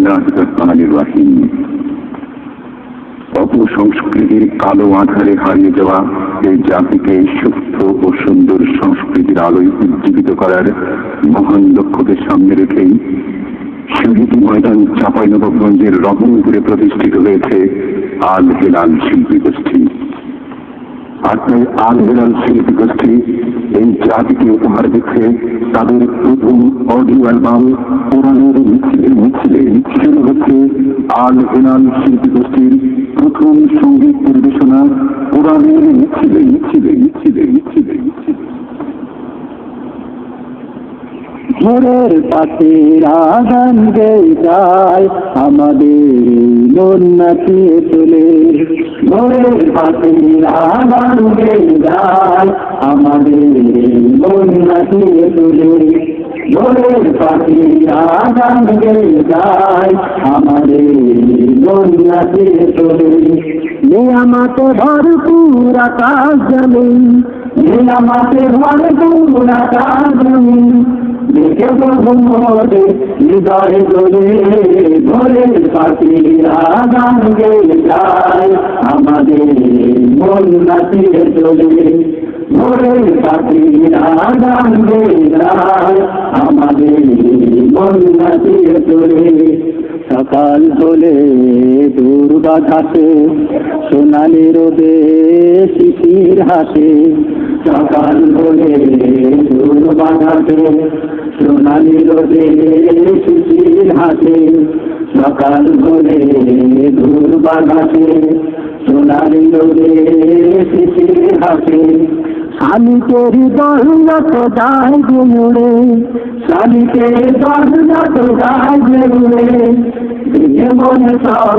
রাহিম। অপসংস্কৃতির কালো আধারে হারিয়ে যাওয়া এই জাতিকে সুস্থ ও সুন্দর সংস্কৃতির আলোয় উজ্জীবিত করার মহান লক্ষ্যকে সামনে রেখেই শহীদ ময়দান চাঁপাইনবাবগঞ্জের রহমপুরে প্রতিষ্ঠিত হয়েছে আল হেলাল শিল্পী গোষ্ঠী। আর আল হেলাল শিল্পী গোষ্ঠী এই জাতিকে উপহার দিচ্ছে। তাদের প্রথম অডিও অ্যালবাম মিছিলে শুরু হচ্ছে আল হেলাল শিল্পী গোষ্ঠীর প্রথম সংগীত পরিবেশনা। কোরআনের মিছিলে মিছিলে মিছিলে মিছিলে ভোরের পাশে আগান যায়, আমাদের মন চলে পাশে আগান যায় আমাদের মন নাচিয়ে চলে ভোরের পাশে আগান যায়। আমাদের মন নাচিয়ে চলে নিয়ামাতে ভরপুর আকাশ জমিন। নিয়ামাতে ভরপুর আকাশ জমিন। দেখে মোরে হৃদয় গলে ভরে পাখিরা গান গে যায়। আমাদের মন নাচিয়ে চলে নাচিয়ে সকাল হলে দুর্গা ঘাটে, সোনালি রোদে শিশির হাতে সকাল হলে দুর্গা ঘাটে, সোনালি রোদে শিশির হাতে সকাল হলে দুর্গা ঘাটে, সোনালি রোদে শিশির হাসে শালিকের দরজা তো গুড়ে আমি শালিকের দরজা তো যায় গুমড়ে মনে সব